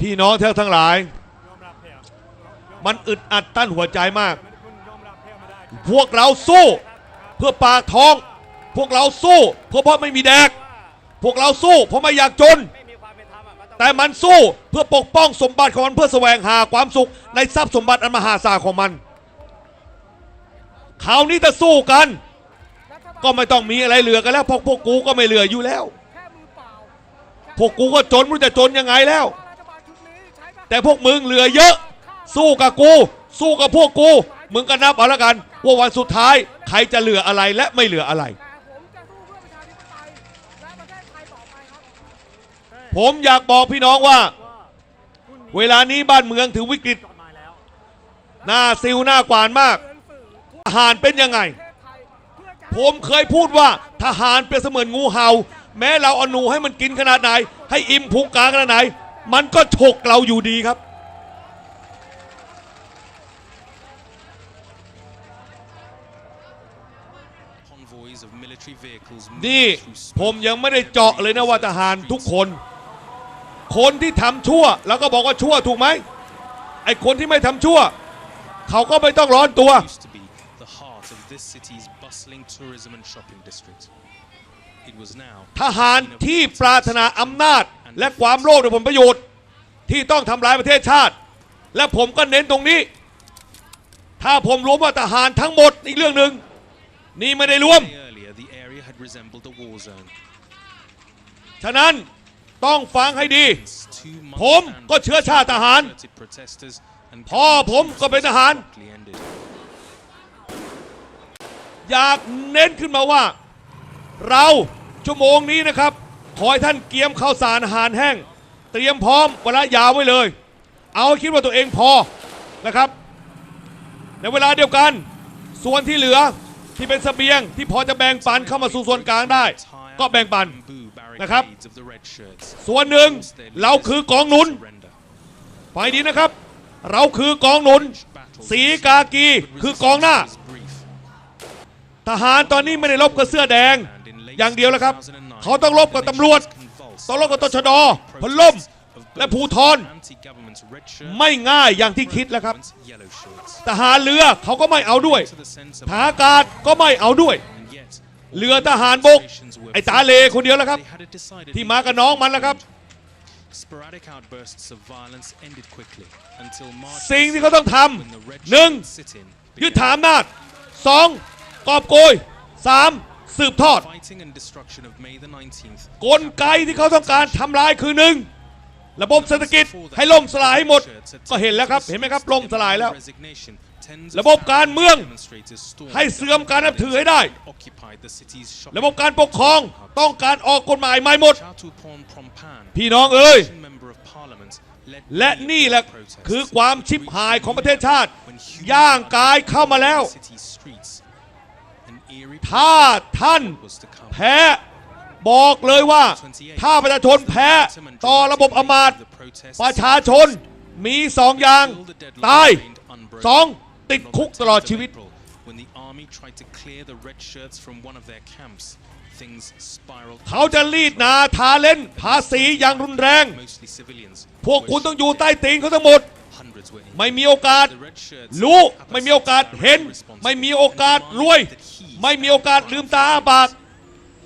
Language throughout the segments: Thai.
พี่น้องเท่าทั้งหลาย มันอึดอัดตั้นหัวใจมาก พวกเราสู้ เพื่อปากท้อง พวกเราสู้เพื่อพราะไม่มีแดก พวกเราสู้เพราะไม่อยากจน แต่มันสู้เพื่อปกป้องสมบัติของมันเพื่อแสวงหาความสุขในทรัพย์สมบัติอันมหาศาลของมันคราวนี้จะสู้กัน ก็ไม่ต้องมีอะไรเหลือกันแล้วเพราะพวกกูก็ไม่เหลืออยู่แล้ว พวกกูก็จนไม่รู้จะจนยังไงแล้ว แต่พวกมึงเหลือเยอะ สู้กับกู สู้กับพวกกู มึงก็นับเอาละกัน ว่าวันสุดท้าย ใครจะเหลืออะไรและไม่เหลืออะไร ผมจะสู้เพื่อประชาธิปไตยและประเทศไทยต่อไปครับผมอยากบอกพี่น้องว่า เวลานี้บ้านเมืองถือวิกฤต หน้าซิวหน้ากวานมากทหารเป็นยังไง ผมเคยพูดว่าทหารเปรียบเสมือนงูเห่า แม้เราเอาหนูให้มันกินขนาดไหน ให้อิ่มพุงกลางขนาดไหน มันก็ฉกเราอยู่ดีครับ convoys of military vehicles นี่ moved through ผมยังไม่ได้เจาะเลยนะว่าทหารทุกคน คนที่ทำชั่ว แล้วก็บอกว่าชั่วถูกไหมไอ้คนที่ไม่ทำชั่ว เขาก็ไม่ต้องร้อนตัว ทหารที่ปรารถนาอำนาจ และความโลภในผลประโยชน์ ที่ต้องทำลายประเทศชาติ และผมก็เน้นตรงนี้ ถ้าผมรวมว่าทหารทั้งหมดอีกเรื่องหนึ่งนี่ไม่ได้รวม Day earlier, the area had resembled a war zone. ฉะนั้นต้องฟังให้ดี Two ผม months ก็เชื้อชาติทหาร converted protesters and พ่อผมก็เป็นทหาร quickly ended. อยากเน้นขึ้นมาว่า เรา ชั่วโมงนี้นะครับ ขอให้ท่านเกียมข้าวสารอาหารแห้ง เตรียมพร้อมเวลายาวไว้เลย เอาคิดว่าตัวเองพอนะครับ ในเวลาเดียวกัน ส่วนที่เหลือที่เป็นเสบียงที่พอจะแบ่งปันเข้ามาสู่ส่วนกลางได้ ก็แบ่งปันนะครับ ส่วนหนึ่งเราคือกองหนุนไปดีนะครับ เราคือกองหนุน สีกากีคือกองหน้า ทหารตอนนี้ไม่ได้รบกับเสื้อแดง อย่างเดียวแล้วครับ เขาต้องรบกับตำรวจต้องรบกับตชดพลล่มและภูทร Anti-government red shirt, ไม่ง่ายอย่างที่คิดแล้วครับ government yellow shirts. ทหารเรือเขาก็ไม่เอาด้วย To the sense ท of หารอากาศก็ไม่เอาด้วย and yet เรือทหารบก ไอ้ตาเลคนเดียวแล้วครับ they had a decidedly ที่มากับน้องมันแล้วครับ Sporadic outbursts of violence ended quickly until March สิ่งที่เขาต้องท when the red ำหนึ่ง shirts sit-in ยึด began. ฐานอำนาจสองกอบโกยสาม สืบทอด Fighting and destruction of May the 19th กลไกที่เขาต้องการทำลายคือหนึ่งระบบเศรษฐกิจให้ล่มสลายให้หมด ก็เห็นแล้วครับ เห็นไหมครับล่มสลายแล้ว ระบบการเมืองให้เสื่อมการนับถือให้ได้ ระบบการปกครองต้องการออกกฎหมายใหม่หมด พี่น้องเอ้ยและนี่แหละคือความชิบหายของประเทศชาติ ย่างกายเข้ามาแล้ว ถ้าท่านแพ้บอกเลยว่า ถ้าประชาชนแพ้ต่อระบบอำมาตย์ประชาชนมีสองอย่าง ตายสองติดคุกตลอดชีวิต When the army tried to clear the red shirts from one of their camps, things spiraled. เขาจะรีดนาทาเล่นภาษีอย่างรุนแรง Mostly civilians. พวกคุณต้องอยู่ใต้ตีนเขาทั้งหมด Hundreds were injured. ไม่มีโอกาส The red shirts รู้ have ไม่มีโอกาสเห็น ไม่มีโอกาสรวย ไม่มีโอกาสลืมตาอ้าปาก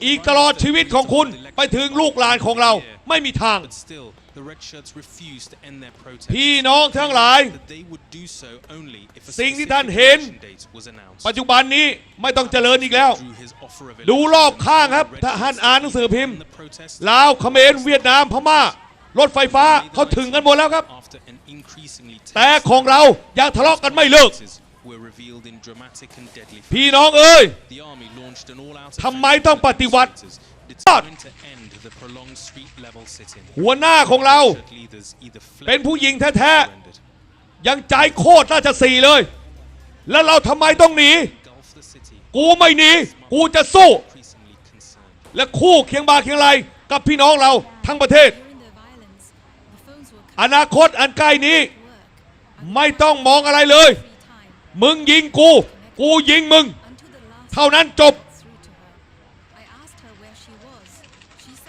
อีกตลอดชีวิตของคุณไปถึงลูกหลานของเราไม่มีทาง But still, the red shirts refused to end their protest. พี่น้องทั้งหลาย That they would do so only if a สิ่งที่ specific ท่านเห็น election date was announced. ปัจจุบันนี้ไม่ต้องเจริญอีกแล้ว Drew his offer of ดู election รอบข้างครับ the red ถ้าท่าน shirts อ่านหนังสือพิมพ์ and the protest ลาวเขมรเวียดนามพม่ารถไฟฟ้าเขาถึงกันหมดแล้วครับ after an increasingly แต่ tense ของเรายังทะเลาะกันไม่เลิก circumstances were revealed in dramatic and deadly พี่น้องเอ้ย The army launched an all-out ทำไมต้องปฏิวัติ determined to end the prolonged street-level sit-in. หัวหน้าของเรา Red leaders either fled เป็นผู้หญิง or แท้ surrendered. ๆยังใจโคตรราชสีห์เลย แล้วเราทำไมต้องหนี Engulf the city, กูไม่หนี กูจะสู้ increasingly concerned. และคู่เคียงบ่าเคียงไหลกับพี่น้องเราทั้งประเทศ During the violence, the phones were อนาคตอันใกล้นี้ cut work ไม่ต้องมองอะไรเลย every time มึงยิงกู กูยิงมึง เท่านั้นจบ